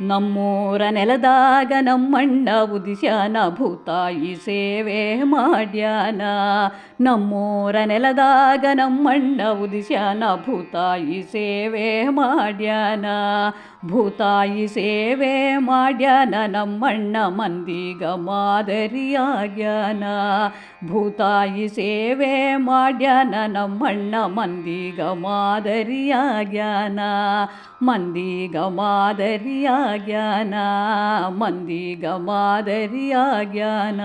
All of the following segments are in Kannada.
ನಮ್ಮೂರ ನೆಲದಾಗ ನಮ್ಮಣ್ಣ ಉದಿಸ್ಯಾನ ಭೂತಾಯಿ ಸೇವೆ ಮಾಡ್ಯಾನ. ನಮ್ಮೂರ ನೆಲದಾಗ ನಮ್ಮಣ್ಣ ಉದಿಸ್ಯಾನ ಭೂತಾಯಿ ಸೇವೆ ಮಾಡ್ಯಾನ. ಭೂತಾಯಿ ಸೇವೆ ಮಾಡ್ಯಾನ ನಮ್ಮಣ್ಣ ಮಂದಿಗ ಮಾದರಿಯಾಗ್ಯಾನ. ಭೂತಾಯಿ ಸೇವೆ ಮಾಡ್ಯಾನ ನಮ್ಮಣ್ಣ ಮಂದಿಗ ಮಾದರಿಯಾಗ್ಯಾನ. ಮಂದಿಗ ಮಾದರಿಯಾಗ್ಯಾನ ಮಂದಿಗ ಮಾದರಿಯಾಗ್ಯಾನ.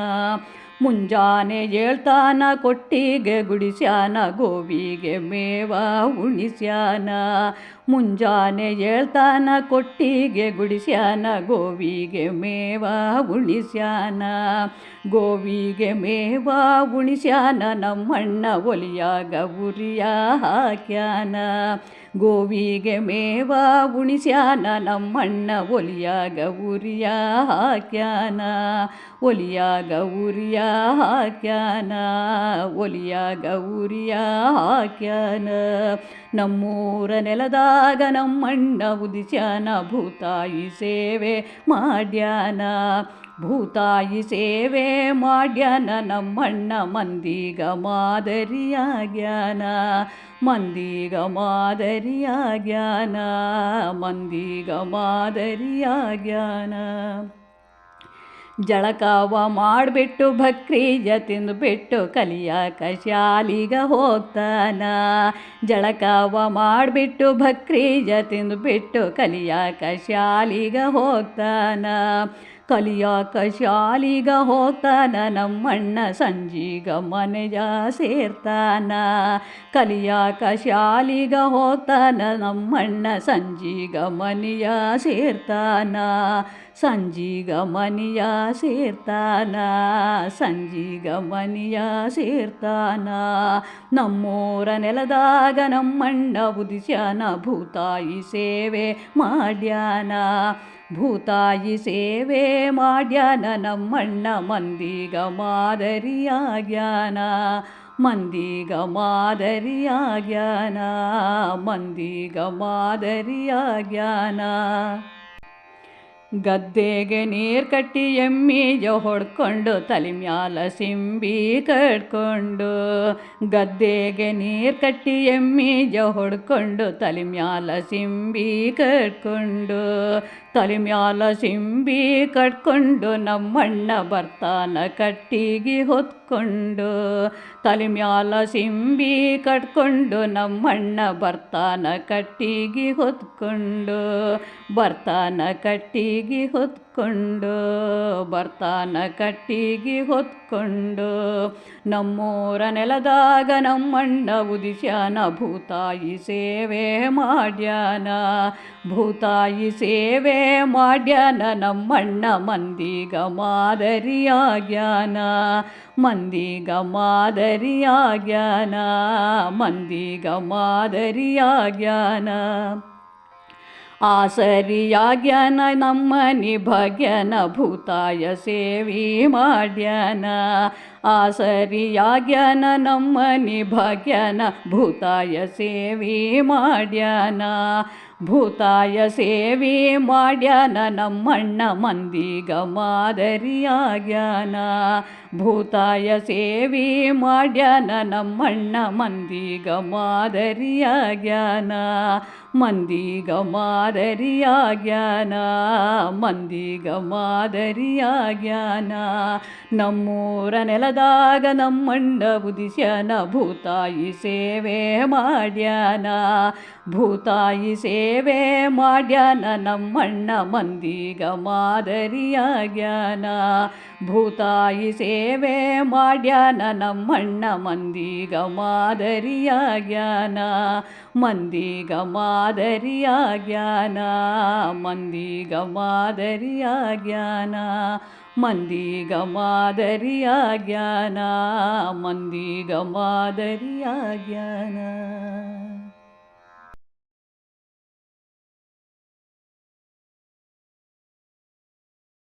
ಮುಂಜಾನೆ ಹೇಳ್ತಾನ ಕೊಟ್ಟಿಗೆ ಗುಡಿಸ್ಯಾನ, ಗೋವಿಗೆ ಮೇವ ಉಣಿಸ್ಯಾನ. ಮುಂಜಾನೆ ಹೇಳ್ತಾನ, ಕೊಟ್ಟಿಗೆ ಗುಡಿಸ್ಯಾನ, ಗೋವಿಗೆ ಮೇವ ಉಣಿಸ್ಯಾನ ಗೋವಿಗೆ ಮೇವ ಉಣಿಸ್ಯಾನ ನಮ್ಮಣ್ಣ ಒಲಿಯಾಗ ಉರಿಯ ಹಾಕ್ಯಾನ. ಗೋವಿಗೆ ಮೇವ ಉಣಿಸ್ಯಾನ ನಮ್ಮಣ್ಣ ಒಲಿಯಾಗ ಉರಿಯ ಹಾಕ್ಯಾನ. ಒಲಿಯಾಗ ಉರಿಯ ಹಾಕ್ಯಾನ, ಒಲಿಯಾಗ ಉರಿಯ ಹಾಕ್ಯಾನ. ನಮ್ಮೂರ ನೆಲದಾಗ ನಮ್ಮಣ್ಣ ಉದಿಸ್ಯಾನ ಭೂತಾಯಿ ಸೇವೆ ಮಾಡ್ಯಾನ. ಭೂತಾಯಿ ಸೇವೆ ಮಾಡ್ಯಾನ ನಮ್ಮಣ್ಣ ಮಂದಿಗ ಮಾದರಿಯಾಗ್ಯಾನ. ಮಂದಿಗ ಮಾದರಿಯಾಗ್ಯಾನ ಮಂದಿಗ ಮಾದರಿಯಾಗ್ಯಾನ. ಜಳಕಾವ ಮಾಡಿಬಿಟ್ಟು ಭಕ್ರೀಜ ತಿಂದುಬಿಟ್ಟು ಕಲಿಯಾಕ ಶಾಲಿಗ ಹೋಗ್ತಾನ. ಜಳಕಾವ ಮಾಡಿಬಿಟ್ಟು ಭಕ್ರೀಜ ತಿಂದುಬಿಟ್ಟು ಕಲಿಯಾಕ ಶಾಲಿಗ ಹೋಗ್ತಾನ. ಕಲಿಯಾಕ ಶಾಲಿಗ ಹೋಗ್ತಾನ, ನಮ್ಮಣ್ಣ ಸಂಜೀಗ ಮನೆಯ ಸೇರ್ತಾನ. ಕಲಿಯಾಕ ಶಾಲಿಗ ಹೋಗ್ತಾನ, ನಮ್ಮಣ್ಣ ಸಂಜೀಗ ಮನೆಯ ಸೇರ್ತಾನ. ಸಂಜೀಗ ಮನೆಯ ಸೇರ್ತಾನ, ಸಂಜೀಗ ಮನೆಯ ಸೇರ್ತಾನ. ನಮ್ಮೂರ ನೆಲದಾಗ ನಮ್ಮಣ್ಣ ಉದಿಸ್ಯಾನ, ಭೂತಾಯಿ ಸೇವೆ ಮಾಡ್ಯಾನ. ಭೂತಾಯಿ ಸೇವೆ ಮಾಡ್ಯಾನ ನಮ್ಮಣ್ಣ ಮಂದಿಗ ಮಾದರಿಯಾಗ್ಯಾನ ಮಂದಿಗ ಮಾದರಿಯಾಗ್ಯಾನ ಮಂದಿಗ ಮಾದರಿಯಾಗ್ಯಾನ ಗದ್ದೆಗೆ ನೀರು ಕಟ್ಟಿ ಎಮ್ಮಿಜ ಹೊಡ್ಕೊಂಡು, ತಲೆ ಮ್ಯಾಲ ಸಿಂಬಿ ಕಟ್ಕೊಂಡು. ಗದ್ದೆಗೆ ನೀರು ಕಟ್ಟಿ ಎಮ್ಮಿಜ ಹೊಡ್ಕೊಂಡು, ತಲೆ ಮ್ಯಾಲ ಸಿಂಬಿ ಕಟ್ಕೊಂಡು. ತಲೆ ಮ್ಯಾಲ ಸಿಂಬಿ ಕಟ್ಕೊಂಡು, ನಮ್ಮಣ್ಣ ಬರ್ತಾನ ಕಟ್ಟಿಗೆ ಹೊತ್ಕೊಂಡು. ತಲೆ ಮ್ಯಾಲ ಸಿಂಬಿ ಕಟ್ಕೊಂಡು, ನಮ್ಮಣ್ಣ ಬರ್ತಾನ ಕಟ್ಟಿಗೆ ಹೊತ್ಕೊಂಡು. ಬರ್ತಾನ ಕಟ್ಟಿಗೆ ಹೊತ್ಕೊಂಡು, ಬರ್ತಾನ ಕಟ್ಟಿಗೆ ಹೊತ್ಕೊಂಡು, ನಮ್ಮೂರ ನೆಲದಾಗ ನಮ್ಮಣ್ಣ ಉದಿಸ್ಯಾನ, ಭೂತಾಯಿ ಸೇವೆ ಮಾಡ್ಯಾನ, ಭೂತಾಯಿ ಸೇವೆ ಮಾಡ್ಯಾನ, ನಮ್ಮಣ್ಣ ಮಂದಿಗ ಮಾದರಿಯಾಗ್ಯಾನ ಮಂದಿಗ ಮಾದರಿಯಾಗ್ಯಾನ ಮಂದಿಗ ಮಾದರಿಯಾಗ್ಯಾನ ಆಸರಿಯಾಗ್ಯಾನ ನಮ್ಮನಿ ಭಗ್ಯನ ಭೂತಾಯ ಸೇವಿ ಮಾಡ್ಯಾನ. ಆಸರಿಯಾಗ್ಯಾನ ನಮ್ಮನಿ ಭಗ್ಯನ ಭೂತಾಯ ಸೇವಿ ಮಾಡ್ಯನ. ಭೂತಾಯ ಸೇವಿ ಮಾಡ್ಯಾನ ನಮ್ಮಣ್ಣ ಮಂದಿಗ ಮಾದರಿಯಾಗ್ಯಾನ. ಭೂತಾಯ ಸೇವಿ ಮಾಡ್ಯಾನ ನಮ್ಮಣ್ಣ ಮಂದಿಗ ಮಾದರಿಯಾಗ್ಯಾನ ಮಂದಿಗ ಮಾದರಿಯಾಗ್ಯಾನ ಮಂದಿಗ ಮಾದರಿಯಾಗ್ಯಾನ ನಮ್ಮೂರ ನೆಲದಾಗ ನಮ್ಮಣ್ಣ ಉದಿಸ್ಯಾನ, ಭೂತಾಯಿ ಸೇವೆ ಮಾಡ್ಯಾನ. ಭೂತಾಯಿ ಸೇವೆ ಮಾಡ್ಯಾನ ನಮ್ಮಣ್ಣ ಮಂದಿಗ ಮಾದರಿಯಾಗ್ಯಾನ ಭೂತಾಯಿ ಸೇವೆ ಮಾಡ್ಯಾನ ನಮ್ಮಣ್ಣ ಮಂದಿಗ ಮಾದರಿಯಾಗ್ಯಾನ ಮಂದಿಗ ಮಾದರಿಯಾಗ್ಯಾನ ಮಂದಿಗ ಮಾದರಿಯಾಗ್ಯಾನ ಮಂದಿಗ ಮಾದರಿಯಾಗ್ಯಾನ ಮಂದಿಗ ಮಾದರಿಯಾಗ್ಯಾನ.